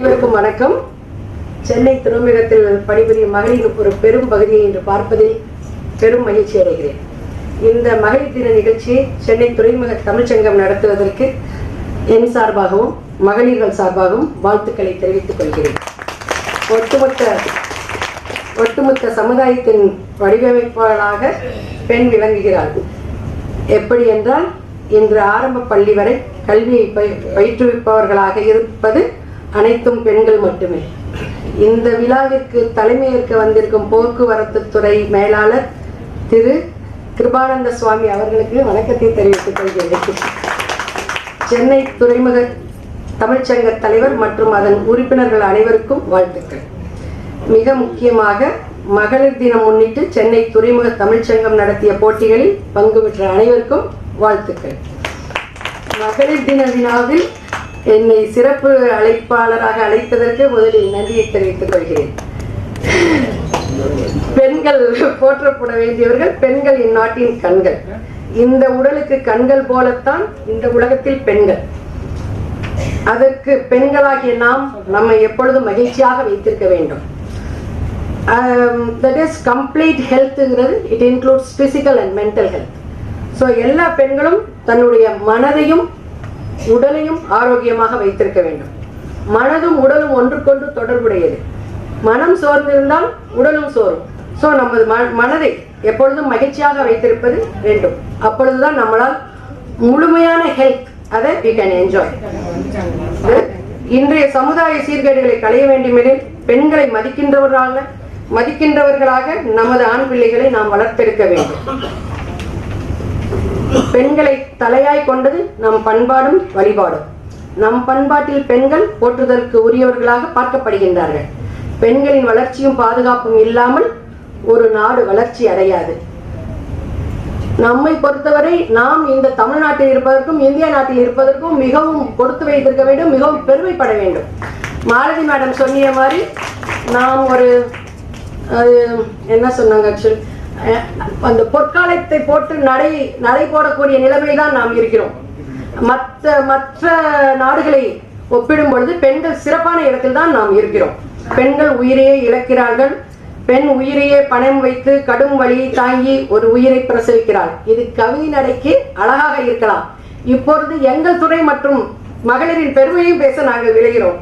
அனைவருக்கும் வணக்கம். சென்னை துறைமுகத்தில் பணிபுரியும் மகளிர் ஒரு பெரும் பகுதியை இன்று பார்ப்பதில் பெரும் மகிழ்ச்சி அடைகிறேன். இந்த மகளிர் தின நிகழ்ச்சியை சென்னை துறைமுக தமிழ்ச்சங்கம் நடத்துவதற்கு என் சார்பாகவும் மகளிர்கள் சார்பாகவும் வாழ்த்துக்களை தெரிவித்துக் கொள்கிறேன். ஒட்டுமொத்த ஒட்டுமொத்த சமுதாயத்தின் வடிவமைப்பாளராக பெண் விளங்குகிறாள். எப்படி என்றால் இன்று ஆரம்ப பள்ளி வரை கல்வியை பயிற்றுவிப்பவர்களாக இருப்பது அனைத்தும் பெண்கள் மட்டுமே. இந்த விழாவிற்கு தலைமையேற்க வந்திருக்கும் போக்குவரத்து துறை மேலாளர் திரு கிருபானந்த சுவாமி அவர்களுக்கு வணக்கத்தை தெரிவித்துக் கொள்கிறேன் சென்னை துறைமுக தமிழ்ச்சங்க தலைவர் மற்றும் அதன் உறுப்பினர்கள் அனைவருக்கும் வாழ்த்துக்கள். மிக முக்கியமாக மகளிர் தினம் முன்னிட்டு சென்னை துறைமுக தமிழ்ச்சங்கம் நடத்திய போட்டிகளில் பங்கு பெற்ற அனைவருக்கும் வாழ்த்துக்கள். மகளிர் தின விழாவில் என்னை சிறப்பு அழைப்பாளராக அழைத்ததற்கு முதலில் நன்றியை தெரிவித்துக் கொள்கிறேன். பெண்கள் போற்றப்பட வேண்டியவர்கள் பெண்கள் இந்நாட்டின் கண்கள். இந்த உடலுக்கு கண்கள் போலத்தான் இந்த உலகத்தில் பெண்கள். அதற்கு பெண்களாகிய நாம் நம்மை எப்பொழுதும் மகிழ்ச்சியாக வைத்திருக்க வேண்டும். That is complete ஹெல்த்துங்கிறது it includes physical and mental health so எல்லா பெண்களும் தன்னுடைய மனதையும் உடலையும் ஆரோக்கியமாக வைத்திருக்க வேண்டும். மனதும் உடலும் ஒன்றுக்கொன்று தொடர்புடையது. மனம் சோர்ந்திருந்தால் உடலும் சோரும் ஸோ நமது ம மனதை எப்பொழுதும் மகிழ்ச்சியாக வைத்திருப்பது வேண்டும். அப்பொழுதுதான் நம்மளால் முழுமையான ஹெல்த் அதை வி கேன் என்ஜாய் இன்றைய சமுதாய சீர்கேடுகளை களைய வேண்டுமெனில் பெண்களை மதிக்கின்றவர்களாக மதிக்கின்றவர்களாக நமது ஆண் பிள்ளைகளை நாம் வளர்த்தெடுக்க வேண்டும். பெண்களை தலையாய் கொண்டது நம் பண்பாடும் வழிபாடும். நம் பண்பாட்டில் பெண்கள் போற்றுதலுக்கு உரியவர்களாக பார்க்கப்படுகின்றார்கள். பெண்களின் வளர்ச்சியும் பாதுகாப்பும் இல்லாமல் ஒரு நாடு வளர்ச்சி அடையாது. நம்மை பொறுத்தவரை நாம் இந்த தமிழ்நாட்டில் இருப்பதற்கும் இந்திய நாட்டில் இருப்பதற்கும் மிகவும் கொடுத்து வைத்திருக்க வேண்டும் மிகவும் பெருமைப்பட வேண்டும். மாலதி மேடம் சொன்னிய மாதிரி நாம் ஒரு என்ன சொன்னாங்க ஆக்சுவலி அந்த பொற்காலத்தை போட்டு நடை நடை போடக்கூடிய நிலைமை தான் நாம் இருக்கிறோம். மற்ற மற்ற நாடுகளை ஒப்பிடும் பொழுது பெண்கள் சிறப்பான இடத்தில் தான் நாம் இருக்கிறோம். பெண்கள் உயிரையே இழக்கிறார்கள். பெண் உயிரையே பணம் வைத்து கடும் வழியை தாங்கி ஒரு உயிரை பிரசவிக்கிறாள். இது கவிதை நடைக்கு அழகாக இருக்கலாம். இப்பொழுது எங்கள் துறை மற்றும் மகளிரின் பெருமையும் பேச நாங்கள் விளைகிறோம்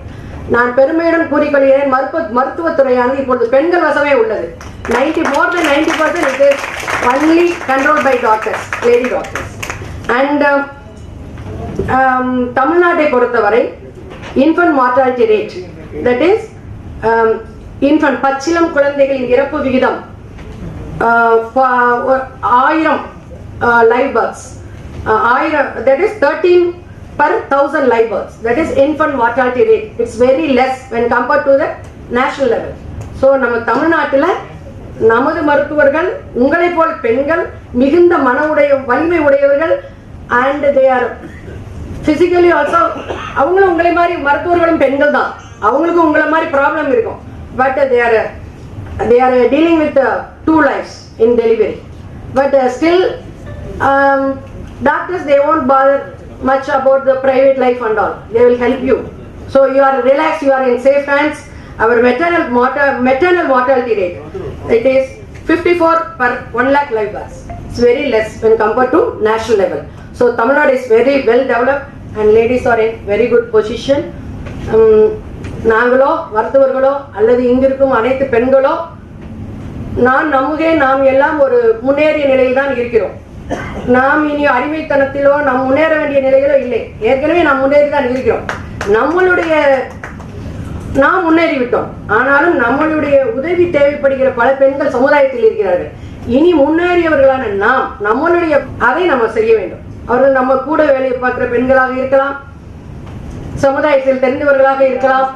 நான் பெருமையுடன் கூறிக்கொள்கிறேன். மருத்துவ மருத்துவத்துறையானது இப்பொழுது பெண்கள் வசமே உள்ளது. Ninety more than ninety percent it is only control by doctors lady doctors and தமிழ்நாட்டை பொறுத்தவரை infant mortality rate that is infant பச்சிலம் குழந்தைகளின் இறப்பு விகிதம் uh, ஆயிரம் uh, லைவ் பர்த்ஸ் uh, ஆயிரம் that is thirteen per thousand live births. That is infant mortality rate. It's very less when compared to the national level. So நம்ம தமிழ்நாட்டில் நமது மருத்துவர்கள் உங்களைப் போல் பெண்கள் மிகுந்த மன உடைய வலிமை உடையவர்கள் and they are physically also அவங்களும் உங்களை மாதிரி மருத்துவர்களும் பெண்கள் தான் அவங்களுக்கும் உங்களை மாதிரி ப்ராப்ளம் இருக்கும் but they are they are dealing with two lives in delivery but still doctors they won't bother much about the private life and all they will help you so you are relaxed you are in safe hands our maternal mortal maternal mortality rate it is 54 per 1 lakh live births it's very less when compared to national level so tamil nadu is very well developed and ladies are in very good position நாங்களோ மருத்துவர்களோ அல்லது இங்கிருக்கும் அனைத்து பெண்களோ நான் நம்முகே நாம் எல்லாம் ஒரு முன்னேறிய நிலையில் தான் இருக்கிறோம் நாம் இனி அடிமைத்தனத்திலோ நாம் முன்னேற வேண்டிய நிலையிலோ இல்லை. ஏற்கனவே நாம் முன்னேறி தான் இருக்கிறோம். நம்மளுடைய நாம் முன்னேறிவிட்டோம். ஆனாலும் நம்மளுடைய உதவி தேவைப்படுகிற பல பெண்கள் சமுதாயத்தில் இருக்கிறார்கள். இனி முன்னேறியவர்களான நாம் நம்மளுடைய அதை நம்ம செய்ய வேண்டும். அவர்கள் நம்ம கூட வேலையை பார்க்கிற பெண்களாக இருக்கலாம். சமுதாயத்தில் தெரிந்தவர்களாக இருக்கலாம்.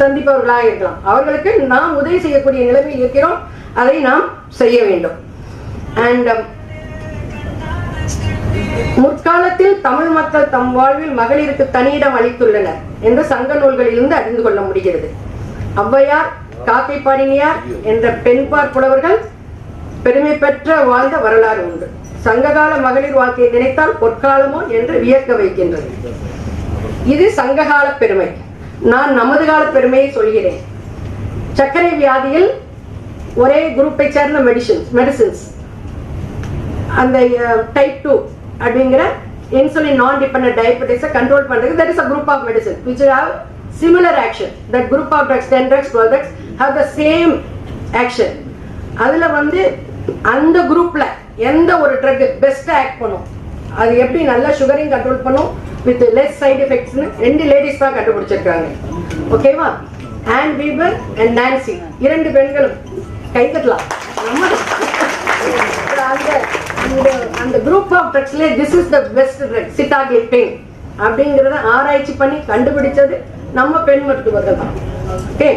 சந்திப்பவர்களாக இருக்கலாம். அவர்களுக்கு நாம் உதவி செய்யக்கூடிய நிலைமையில் இருக்கிறோம். அதை நாம் செய்ய வேண்டும். அண்ட் முற்காலத்தில் தமிழ் மக்கள் தம் வாழ்வில் மகளிருக்கு தனியிடம் அளித்துள்ளனர் என்று சங்க நூல்களிலிருந்து அறிந்து கொள்ள முடிகிறது. ஔவையார் காக்கை பாடினியார் என்ற பெண்பார் புலவர்கள் பெருமை பெற்ற வாழ்ந்த வரலாறு உண்டு. சங்ககால மகளிர் வாழ்க்கையை நினைத்தால் பொற்காலமோ என்று வியக்க வைக்கின்றது. இது சங்ககால பெருமை. நான் நமது கால பெருமையை சொல்கிறேன். சர்க்கரை வியாதியில் ஒரே குரூப்பை சேர்ந்த மெடிசின்ஸ் மெடிசின்ஸ் அந்த டைப் டூ அப்படிங்கிற இன்சுலின் நான் டிபெண்ட் டயபெட்டிஸை கண்ட்ரோல் பண்றதுக்கு that is a group of medicine which have similar action that group of drugs ten drugs twelve drugs have the same action அதுல வந்து அந்த குரூப்ல எந்த ஒரு ட்ரக் பெஸ்ட்டாக ஆக்ட் பண்ணும்? அது எப்படி நல்லா சுகரையும் கண்ட்ரோல் பண்ணும்? வித் லெஸ் சைடு எஃபெக்ட்ஸ்னு ரெண்டு லேடிஸ் தான் கண்டுபிடிச்சிருக்காங்க. ஓகேவா ஆன் பீபர் அண்ட் நான்சி இரண்டு பெண்களும். கை தட்டலாம். நம்ம அந்த அந்த group of ட்ரக்ஸ்ல this is the best drug sitagliptin அப்படிங்கறத ஆராய்ச்சி பண்ணி கண்டுபிடிச்சது நம்ம பெண் மருத்துவர்கள் தான். ஓகே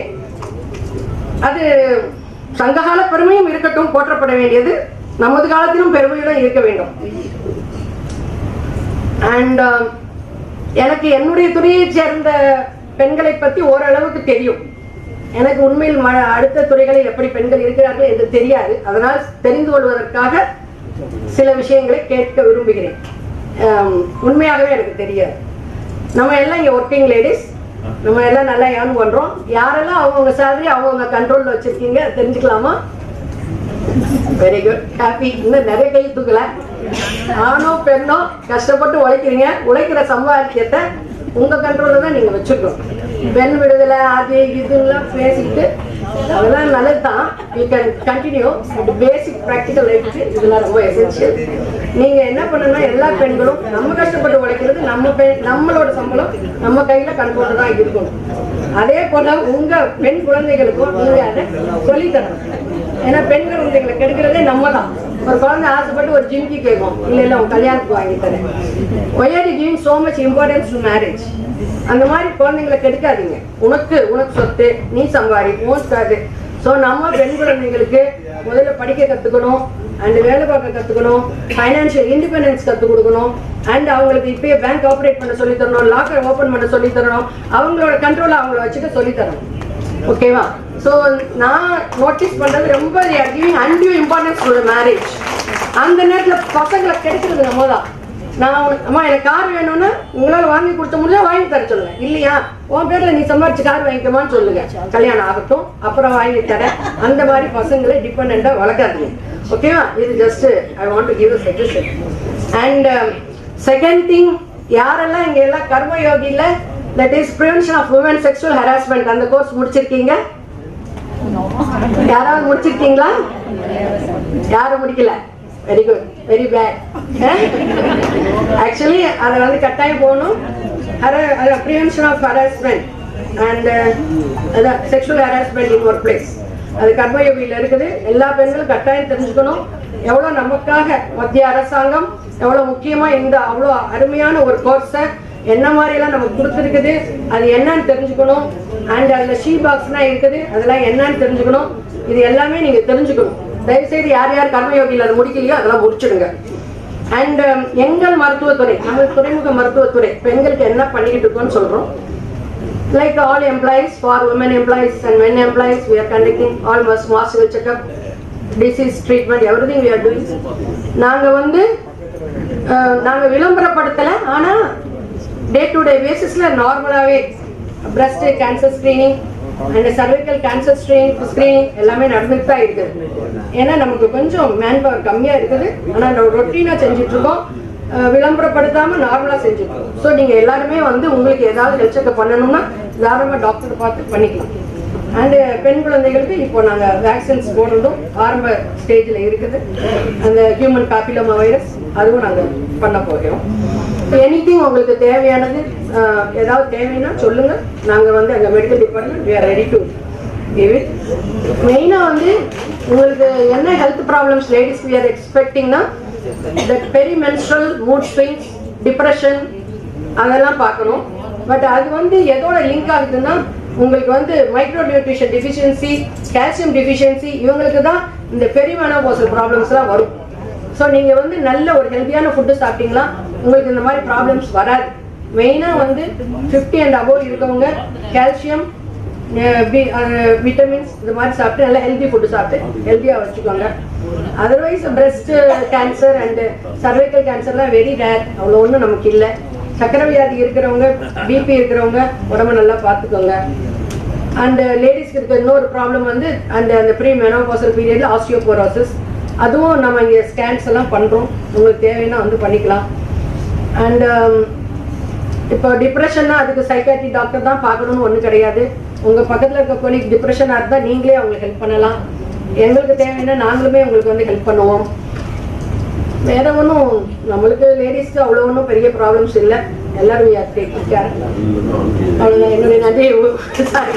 அது சங்ககால பெருமையும் இருக்கட்டும் போற்றப்பட வேண்டியது. நமது காலத்திலும் பெருமையுடன் இருக்க வேண்டும். அண்ட் um, எனக்கு என்னுடைய துறையைச் சேர்ந்த பெண்களை பத்தி ஓரளவுக்கு தெரியும். எனக்கு உண்மையில் அடுத்த துறைகளில் எப்படி பெண்கள் இருக்கிறார்கள் என்று தெரியாது. அதனால் தெரிந்து கொள்வதற்காக சில விஷயங்களை கேட்க விரும்புகிறேன். உண்மையாகவே எனக்கு தெரியாது. நம்ம எல்லாம் இங்க ஒர்க்கிங் லேடிஸ் நம்ம எல்லாம் நல்லா ஏர்ன் பண்றோம். யாரெல்லாம் அவங்கவுங்க சேலரி அவங்கவுங்க கண்ட்ரோல்ல வச்சிருக்கீங்க தெரிஞ்சுக்கலாமா? வெரி குட் ஹாப்பி இன்னும் நிறைய கை தூக்கல. ஆணோ பெண்ணோ கஷ்டப்பட்டு உழைக்கிறீங்க. உழைக்கிற சம்பாத்தியத்தை உங்க கண்ட்ரோலில் தான் நீங்க வச்சுக்கணும் பெண் விடுதலை அது இதுலாம் பேசிட்டு அதெல்லாம் நல்லது தான் you can continue basic practical life இதெல்லாம் ரொம்ப எசென்ஷியல் நீங்க என்ன பண்ணணும்னா எல்லா பெண்களும் நம்ம கஷ்டப்பட்டு உழைக்கிறது நம்ம பெண் நம்மளோட சம்பளம் நம்ம கையில கண்ட்ரோல் தான் இருக்கணும். அதே போல உங்க பெண் குழந்தைகளுக்கும் நீங்க அதை சொல்லித்தரணும் ஏன்னா பெண் குழந்தைகளை கெடுக்கிறதே நம்ம தான் ஒரு குழந்தை ஆசைப்பட்டு ஒரு ஜிம்கி கேட்கும் இல்ல இல்ல உன் கல்யாணத்துக்கு வாங்கி தரேன். Why are giving so much importance to marriage அந்த மாதிரி குழந்தைங்களை கெடுக்காதீங்க. உனக்கு உனக்கு சொத்து நீ சம்பாரி உனக்காது ஸோ நம்ம பெண் குழந்தைங்களுக்கு முதல்ல படிக்க கத்துக்கணும் அண்ட் வேலை பார்க்க கத்துக்கணும் ஃபைனான்ஷியல் இண்டிபெண்டன்ஸ் கற்றுக் கொடுக்கணும் அண்ட் அவங்களுக்கு இப்பயே பேங்க் ஆப்ரேட் பண்ண சொல்லி தரணும் லாக்கர் ஓபன் பண்ண சொல்லி தரணும் அவங்களோட கண்ட்ரோலை அவங்கள வச்சுட்டு சொல்லி தரணும். ஓகேவா ஸோ நான் நோட்டீஸ் பண்ணுறது ரொம்ப giving undue importance to marriage அந்த நேரத்தில் பசங்களை கிடைக்கிறது நம்ம தான் நான் உனக்கு- அம்மா எனக்கு கார் வேணும்னா உங்களால் வாங்கி கொடுத்த முடியல வாங்கி தர சொல்லுங்க. இல்லையா? உன் பேரில் நீ சம்பாரிச்சு கார் வாங்கிக்கமான்னு சொல்லுங்க. கல்யாணம் ஆகட்டும் அப்புறம் வாங்கி தரேன் அந்த மாதிரி பசங்களை டிபெண்ட்டாக வளர்க்காதீங்க. ஓகேவா இது just I want to give suggestion and second thing யாரெல்லாம் இங்கே எல்லாம் கர்மயோகியில் that is prevention of women sexual harassment அந்த கோர்ஸ் முடிச்சிருக்கீங்க? யாராவது முடிச்சிருக்கீங்களா? யாரும் முடிக்கல. Very good very bad actually அதை வந்து கட்டாயம் போகணும். ப்ரிவென்ஷன் ஆஃப் ஹராஸ்மெண்ட் அண்ட் அதான் sexual harassment in work place அது uh, கர்மயோகியில் இருக்குது. எல்லா பெண்களும் கட்டாயம் தெரிஞ்சுக்கணும். எவ்வளோ நமக்காக மத்திய அரசாங்கம் எவ்வளோ முக்கியமாக இந்த அவ்வளோ அருமையான ஒரு கோர்ஸை என்ன மாதிரியெல்லாம் நமக்கு கொடுத்துருக்குது அது என்னன்னு தெரிஞ்சுக்கணும். அண்ட் அதில் ஷீ பாக்ஸ்லாம் இருக்குது அதெல்லாம் என்னன்னு தெரிஞ்சுக்கணும். இது எல்லாமே நீங்கள் தெரிஞ்சுக்கணும். தயவுசெய்து யார் யார் கர்மயோகியில் அதை முடிக்கலையோ அதெல்லாம் முடிச்சிடுங்க. அண்ட் um, எங்கள் மருத்துவத்துறை நம்ம துறைமுக மருத்துவத்துறை பெண்களுக்கு என்ன பண்ணிக்கிட்டு இருக்கோம்னு சொல்கிறோம் like all employees for women employees and men employees we are conducting almost massive checkup disease treatment everything we are doing. நாங்கள் வந்து நாங்கள் விளம்பரப்படுத்தலை ஆனால் டே டு டே பேசிஸில் நார்மலாகவே breast cancer screening and cervical cancer screening screening எல்லாமே நடந்துட்டு தான் இருக்குது ஏன்னா நமக்கு கொஞ்சம் மேன் பவர் கம்மியாக இருக்குது. ஆனால் நம்ம ரொட்டீனாக செஞ்சுட்டு விளம்பரப்படுத்தாமல் நார்மலாக செஞ்சுருக்கோம் ஸோ நீங்கள் எல்லாருமே வந்து உங்களுக்கு ஏதாவது ஹெல்த் செக்அப் பண்ணணும்னா தாராளமாக டாக்டர் பார்த்து பண்ணிக்கலாம். அண்டு பெண் குழந்தைகளுக்கு இப்போ நாங்கள் வேக்சின்ஸ் போடுறதும் ஆரம்ப ஸ்டேஜில் இருக்குது. அந்த ஹியூமன் காப்பிலோமா வைரஸ் அதுவும் நாங்கள் பண்ண போகிறோம் எனிதிங் உங்களுக்கு தேவையானது ஏதாவது தேவைன்னா சொல்லுங்க. நாங்கள் வந்து எங்கள் medical department were ready to give it மெயினாக வந்து உங்களுக்கு என்ன health problems ladies we are எக்ஸ்பெக்டிங்னா that perimenstrual mood swings depression அதெல்லாம் பார்க்கணும். பட் அது வந்து எதோட லிங்க் ஆகுதுன்னா உங்களுக்கு வந்து micro nutrition deficiency calcium deficiency இவங்களுக்கு தான் இந்த பெரிமெனோபாசல் ப்ராப்ளம்ஸ்லாம் வரும். ஸோ நீங்கள் வந்து நல்ல ஒரு ஹெல்த்தியான ஃபுட்டு சாப்பிட்டீங்களா உங்களுக்கு இந்த மாதிரி ப்ராப்ளம்ஸ் வராது. மெயினாக வந்து ஃபிஃப்டி அண்ட் அபோவ் இருக்கவங்க கால்சியம் விட்டமின்ஸ் இந்த மாதிரி சாப்பிட்டு நல்லா ஹெல்த்தி ஃபுட்டு சாப்பிட்டு ஹெல்த்தியாக வச்சுக்கோங்க. Otherwise breast cancer and cervical கேன்சர்லாம் very rare அவ்வளோ ஒன்றும் நமக்கு இல்லை. சக்கரை வியாதி இருக்கிறவங்க பிபி இருக்கிறவங்க உடம்ப நல்லா பார்த்துக்கோங்க. அண்ட் லேடிஸ்க்கு இருக்க இன்னொரு ப்ராப்ளம் வந்து அந்த அந்த ப்ரீ மெனோபாசல் பீரியட்ல ஆஸ்டியோபோரோசிஸ் அதுவும் நம்ம இங்கே ஸ்கேன்ஸ் எல்லாம் பண்ணுறோம் உங்களுக்கு தேவைன்னா வந்து பண்ணிக்கலாம். அண்டு um, இப்போ டிப்ரெஷன்னா அதுக்கு சைக்காட்ரி டாக்டர் தான் பார்க்கணும்னு ஒன்றும் கிடையாது. உங்கள் பக்கத்தில் இருக்க கொலிக் டிப்ரெஷனாக இருந்தால் நீங்களே அவங்களுக்கு ஹெல்ப் பண்ணலாம். எங்களுக்கு தேவைன்னா நாங்களுமே உங்களுக்கு வந்து ஹெல்ப் பண்ணுவோம். வேற ஒன்றும் நம்மளுக்கு லேடிஸ்க்கு அவ்வளோ ஒன்றும் பெரிய ப்ராப்ளம்ஸ் இல்லை. எல்லாரும் we என்னுடைய நன்றி. சாரி